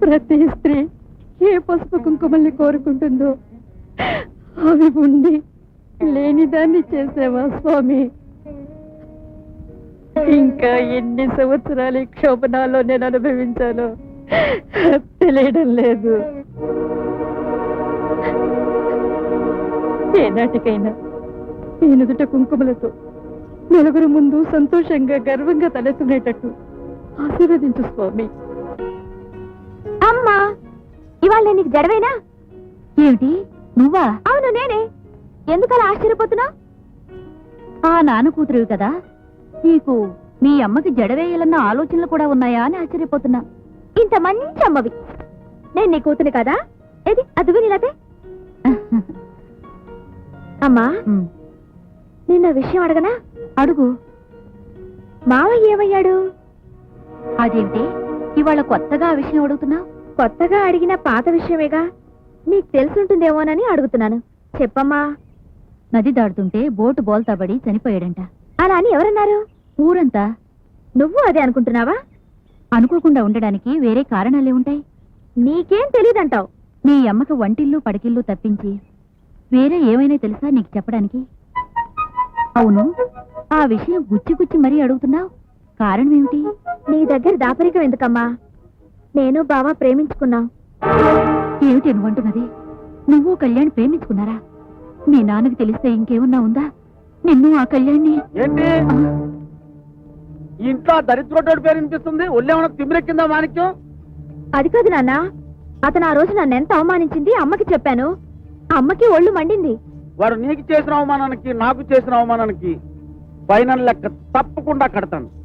ప్రతి స్త్రీ ఏ పసుపు కుంకుమల్ని కోరుకుంటుందో అవి ఉండి లేనిదాన్ని చేసేవా స్వామి? ఇంకా ఎన్ని సంవత్సరాలు ఈ క్షోభనాల్లో నేను అనుభవించాలో తెలియడం లేదు. ఏనాటికైనా ఈ కుంకుమలతో నలుగురు ముందు సంతోషంగా గర్వంగా తలెత్తునేటట్టు ఆశీర్వదించు స్వామి. అమ్మా ఇవాళ నేను నీకు జడవేనా? ఏమిటి? నువ్వా? అవును నేనే. ఎందుకలా ఆశ్చర్యపోతున్నావు? ఆ నాన్న కూతురువి కదా. నీకు మీ అమ్మకి జడవేయాలన్న ఆలోచనలు కూడా ఉన్నాయా అని ఆశ్చర్యపోతున్నా. ఇంత మంచి అమ్మవి. నేను నీ కూతుని కదా? ఏది అది వినిలాదే అమ్మా నిన్న విషయం అడగనా? అడుగు. మావయ్య ఏమయ్యాడు? అదేంటి ఇవాళ కొత్తగా ఆ విషయం అడుగుతున్నావు? కొత్తగా అడిగిన పాత విషయమేగా? నీకు తెలుసుంటుందేమోనని అడుగుతున్నాను. చెప్పమ్మా. నది దాడుతుంటే బోటు బోల్తాబడి చనిపోయాడంట. అలా అని ఎవరన్నారు? ఊరంతా. నువ్వు అదే అనుకుంటున్నావా? అనుకోకుండా ఉండడానికి వేరే కారణాలే ఉంటాయి. నీకేం తెలియదంటావు నీ అమ్మకి వంటిల్లు పడకిల్లు తప్పించి వేరే ఏమైనా తెలుసా నీకు చెప్పడానికి? అవును. ఆ విషయం గుచ్చి గుచ్చి మరీ అడుగుతున్నావు. కారణం ఏమిటి నీ దగ్గర దాపరికం ఎందుకమ్మా? నేను బావ ప్రేమించుకున్నాం. ఏమిటి నువ్వంటున్నది నువ్వు కళ్యాణ్ ప్రేమించుకున్నారా? నీ నాన్నకి తెలిస్తే ఇంకేమన్నా ఉందా? నిన్ను ఆ కళ్యాణ్ని? ఏంటి? ఇంట్లో దరిద్రోటోడి పేరు వినిపిస్తుంది. ఒళ్ళేమన్నా తిమ్మిరెక్కిందా మాణిక్యం? అది కాదు నాన్న. అతను ఆ రోజు నన్ను ఎంత అవమానించింది అమ్మకి చెప్పాను. అమ్మకి ఒళ్ళు మండింది. వాడు నీకు చేసిన అవమానానికి నాకు చేసిన అవమానానికి ఫైనల్ లెక్క తప్పకుండా కడతాను.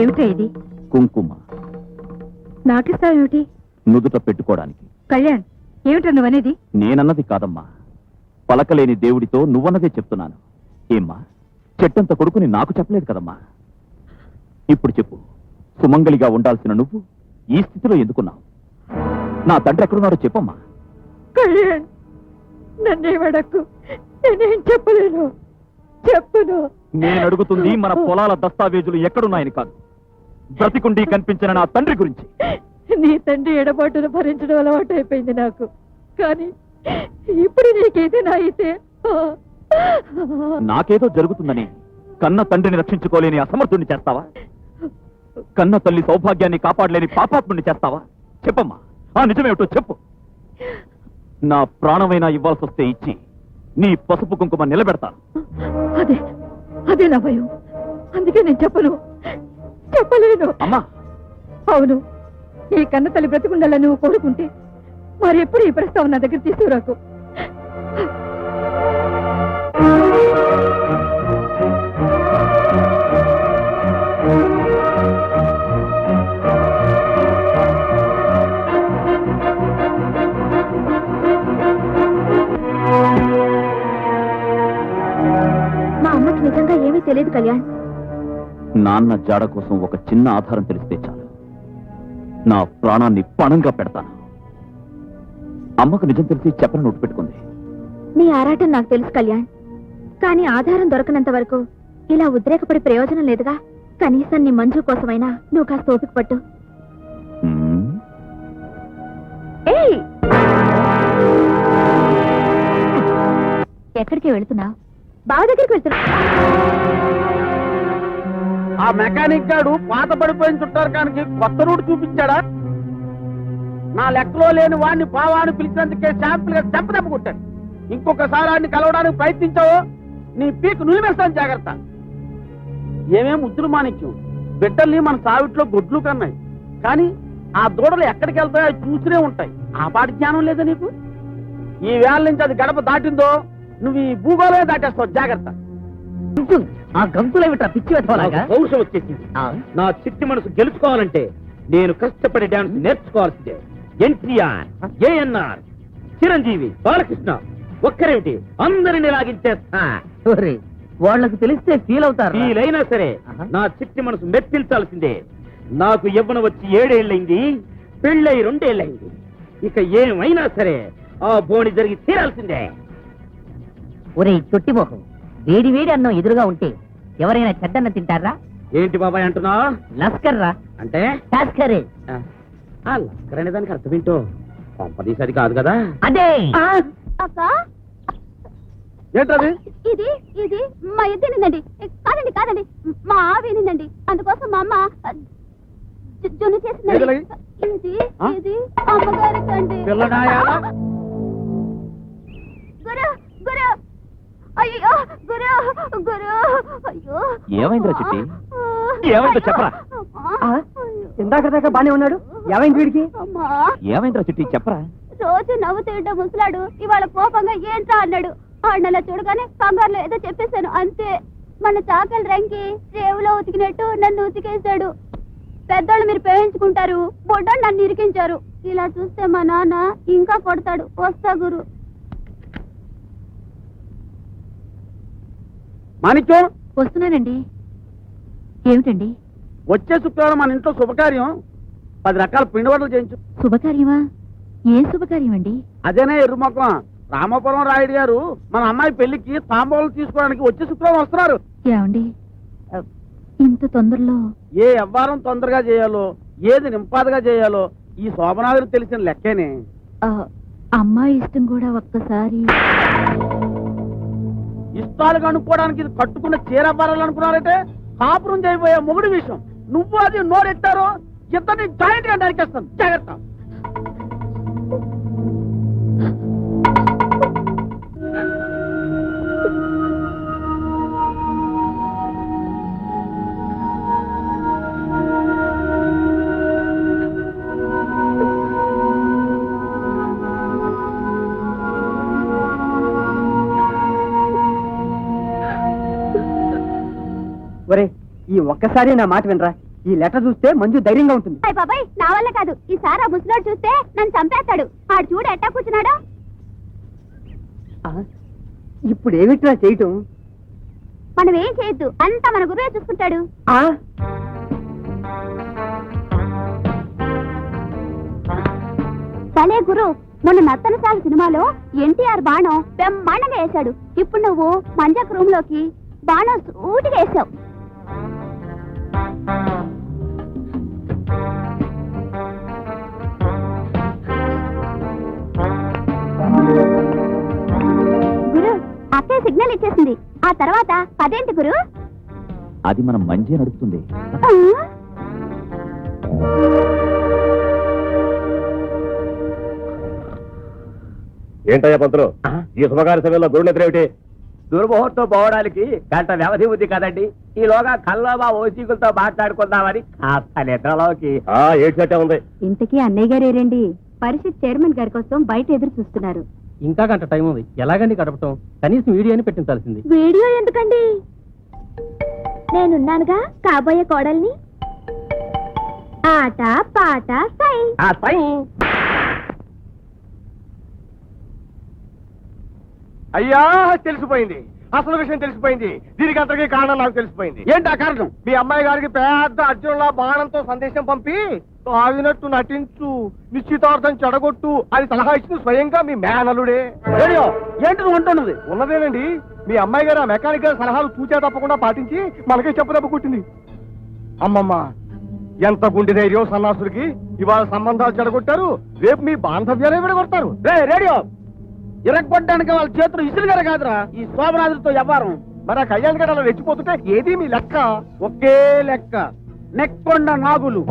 ఏమిటా ఇది? కుంకుమ. నుదుట పెట్టుకోవడానికి. కళ్యాణ్ ఏమిటా నువ్వనేది? నేనన్నది కాదమ్మా. పలకలేని దేవుడితో నువ్వన్నదే చెప్తున్నాను. ఏమ్మా చెట్టంత కొడుకుని నాకు చెప్పలేదు కదమ్మా. ఇప్పుడు చెప్పు సుమంగలిగా ఉండాల్సిన నువ్వు ఈ స్థితిలో ఎందుకున్నావు? నా తండ్రి ఎక్కడున్నాడో చెప్పమ్మా. కళ్యాణ్ నన్నే వడకు. నేనేం చెప్పలేను. చెప్పును. నేను అడుగుతుంది మన పొలాల దస్తావేజులు ఎక్కడున్నాయని కాదు. బ్రతికుండి కనిపించిన నా తండ్రి గురించి. నీ తండ్రి ఎడబాటును భరించడం అలవాటు అయిపోయింది నాకు. కానీ ఇప్పుడు నీకేదైనా అయితే నాకేదో జరుగుతుందని కన్న తండ్రిని రక్షించుకోలేని అసమర్థుణ్ణి చేస్తావా? కన్న తల్లి సౌభాగ్యాన్ని కాపాడలేని పాపాత్ముని చేస్తావా? చెప్పమ్మా. ఆ నిజమేమిటో చెప్పు. నా ప్రాణమైనా ఇవ్వాల్సి వస్తే ఇచ్చి నీ పసుపు కుంకుమ నిలబెడతాను. అదే అదే నా భయం. అందుకే నేను చెప్పను. చెప్పలేను. అమ్మా. అవును ఈ కన్న తల్లి బ్రతికుండాలని నువ్వు కోరుకుంటే మరి ఎప్పుడు ఈ ప్రస్తావన నా దగ్గర తీసుకురాకు. తెలియదు కళ్యాణ్ నాన్న జాడ కోసం ఒక చిన్న ఆధారం తెలిస్తే చాలు. నా ప్రాణాన్ని పణంగా పెడతాను. అమ్మకు నిజం తెలిసి చెప్పని నోటు పెట్టుకుంది. నీ ఆరాటం నాకు తెలుసు కళ్యాణ్. కానీ ఆధారం దొరకనంత వరకు ఇలా ఉద్రేకపడి ప్రయోజనం లేదుగా? కనీసం నీ మంజు కోసమైనా నువ్వు కాస్త ఓపిక పట్టు. ఎక్కడికి వెళుతున్నావు? బావ దగ్గరికి వెళ్తున్నా. ఆ మెకానిక్ గాడు పాత పడిపోయిన చుట్టారకానికి కొత్త రూట్ చూపించాడా? నా లెక్కలో లేని వాడిని బావాన్ని పిలిచినందుకే శాంపుల్గా దెబ్బ దెబ్బ కొట్టాడు. ఇంకొకసారి వాడిని కలవడానికి ప్రయత్నించావు నీ పీక్ నులిమేస్తాను జాగ్రత్త. ఏమేం ముద్దులు మాణిక్యం? బిడ్డల్ని మన సావిట్లో గొడ్లు కన్నాయి. కానీ ఆ దూడలు ఎక్కడికి వెళ్తాయో అవి చూస్తూనే ఉంటాయి. ఆ పాటి జ్ఞానం లేదా నీకు? ఈ వేళ నుంచి అది గడప దాటిందో నువ్వు ఈ భూగోళమే దాటేస్తావు జాగ్రత్త. ఆ గంతులేమిట్రా పిచ్చి పౌరుషం వచ్చేసింది. నా చిట్టి మనసు గెలుచుకోవాలంటే నేను కష్టపడి డాన్స్ నేర్చుకోవాల్సిందే. ఎన్టీఆర్ ఏఎన్ఆర్ చిరంజీవి బాలకృష్ణ ఒక్కరేమిటి? అందరిని లాగించేస్తా. వాళ్ళకి తెలిస్తే ఫీల్ అవుతారు? వీలైనా సరే. నా చిట్టి మనసు మెప్పించాల్సిందే. నాకు యవ్వన వచ్చి ఏడేళ్ళైంది పెళ్ళై రెండేళ్ళైంది. ఇక ఏమైనా సరే ఆ బోని జరిగి తీరాల్సిందే. ఒరే చొట్టి మొహం వేడి వేడి అన్నం ఎదురుగా ఉంటే ఎవరైనా చెడ్డన్న తింటారా? ఏంటి బాబాయ్ అంటున్నా? లస్కర్ రా అంటే ఆ లక్కర్ అనే దానికి అర్థం ఏంటో? పంపదీసి అది కాదు కదా? అదే! అక్క ఏంటది ఇది ఇది మా ఎద్దేనిందండి కాదండి కాదండి. మా ఆవేనిందండి అందుకోసం మా అమ్మ జున్ను చేసిందండి? ఇది? ఇది అమ్మగారికి అండి అయ్యో గురు గురు అయ్యో. ఏమైందిరా చిట్టి? ఏమైందో చెప్పరా? ఇందాక దాకా బానే ఉన్నాడు. ఏమైంది వీడికి? ఏమైందిరా చిట్టి? చెప్పరా. రోజు నవ్వుతుంటే ముసలాడు ఇవాళ కోపంగా ఏంట్రా అన్నాడు. ఆడనలా చూడగానే కంగారులో ఏదో చెప్పేశాను అంతే. మన చాకలి రంకి రేవులో ఉతికినట్టు నన్ను ఉతికేశాడు. పెద్దోళ్ళు మీరు పేయించుకుంటారు బొడ్డోళ్ళు నన్ను ఇరికించారు. ఇలా చూస్తే మా నాన్న ఇంకా కొడతాడు. వస్తా గురు. మాణిక్యం? వస్తున్నానండి. ఏమిటండి? వచ్చే శుక్రవారం మన ఇంట్లో శుభకార్యం. పది రకాల పిండి వంటలు చేయించు. శుభకార్యమా? ఏం శుభకార్యం అండి అదేనే ఎర్రుమొక్కం రామాపురం రాయుడు గారు మన అమ్మాయి పెళ్ళికి తాంబూలం తీసుకోవడానికి వచ్చే శుక్రవారం వస్తున్నారు. ఏమండి? ఇంత తొందరలో? ఏ వ్యవహారం తొందరగా చేయాలో ఏది నింపాదిగా చేయాలో ఈ శోభనాథులకు తెలిసిన లెక్కేనే. అమ్మాయి ఇష్టం కూడా ఒక్కసారి. ఇష్టాలు కనుక్కోవడానికి ఇది కట్టుకున్న చీర పరాలనుకున్నారంటే కాపురం చేయబోయే మొగుడు విషయం. నువ్వు అది నోరెట్టారో ఇద్దరిని జాయింట్గా నరికేస్తాను. జాగ్రత్త. ఈ ఒక్కసారి నా మాట వినరా? ఈ లెటర్ చూస్తే మంజు ధైర్యంగా ఉంటుంది. బాబాయ్ నా వల్ల కాదు. ఈసారి ఆ ముసలోడు చూస్తే నన్ను చంపేస్తాడు. ఆడు చూడు ఎట్టా కూర్చున్నాడో. ఇప్పుడు ఏమిట్రా చేయటం? మనం ఏం చేయొద్దు. అంతా మన గురువే చూసుకుంటాడు. ఆ? సలే గురు మొన్న నత్తనసాల సినిమాలో ఎన్టీఆర్ బాణం బ్రహ్మాండంగా వేశాడు. ఇప్పుడు నువ్వు మంజక్ రూమ్లోకి బాణం సూటిగా వేసావు. గురు అక్కయ్య సిగ్నల్ ఇచ్చేసింది. ఆ తర్వాత అదేంటి గురు? అది మనం మంచి నడుపుతుంది? ఏంటయ్యా పంతులు? ఈ శుభకార్య సమయంలో గురుడు ఎదురేమిటి దుర్ముహూర్తం పోవడానికి గంట వ్యవధి ఉంది కదండి. ఈలోగా కల్లోబా ఓసీకులతో మాట్లాడుకుందామని కాస్త నిద్రలోకి. ఆ ఏడ్చట్టే ఉంది. ఇంతకీ అన్నయ్య గారు ఏరండి? పరిషత్ చైర్మన్ గారి కోసం బయట ఎదురు చూస్తున్నారు. ఇంకా గంట టైం ఉంది. ఎలాగండి గడపటం? కనీసం వీడియోని పెట్టించాల్సింది. వీడియో ఎందుకండి? నేనున్నానుగా కాబోయే కోడల్ని? ఆట పాట సై ఆ పై అయ్యా తెలిసిపోయింది. అసలు విషయం తెలిసిపోయింది. దీనికి అంతకీ కారణం నాకు తెలిసిపోయింది. ఏంటి ఆ కారణం? మీ అమ్మాయి గారికి పెద్ద అర్జునులా బాణంతో సందేశం పంపి తాగినట్టు నటించు నిశ్చితార్థం చెడగొట్టు అని సలహా ఇచ్చింది స్వయంగా మీ మేనలుడే రేడియో ఏంటి నువ్వు అంటున్నది? ఉన్నదేనండి మీ అమ్మాయి గారు ఆ మెకానిక్ గారి సలహాలు తూచా తప్పకుండా పాటించి మనకే చెప్పు దెబ్బ కొట్టింది. అమ్మమ్మ ఎంత గుండె ధైర్యం సన్నాసులకి ఇవాళ సంబంధాలు చెడగొట్టారు రేపు మీ బాంధవ్యాలే విడగొడతారు. రే రేడియో! ఇరగొట్టడానికి వాళ్ళ చేతులు ఇసులుగారు కాదురా. ఈ శోభనాథులతో వ్యవహారం. మరి ఆ కళ్యాణ్ గారు అలా రెచ్చిపోతుంటే ఏది మీ లెక్క? ఒకే లెక్క. నెక్కొండ నాగులు.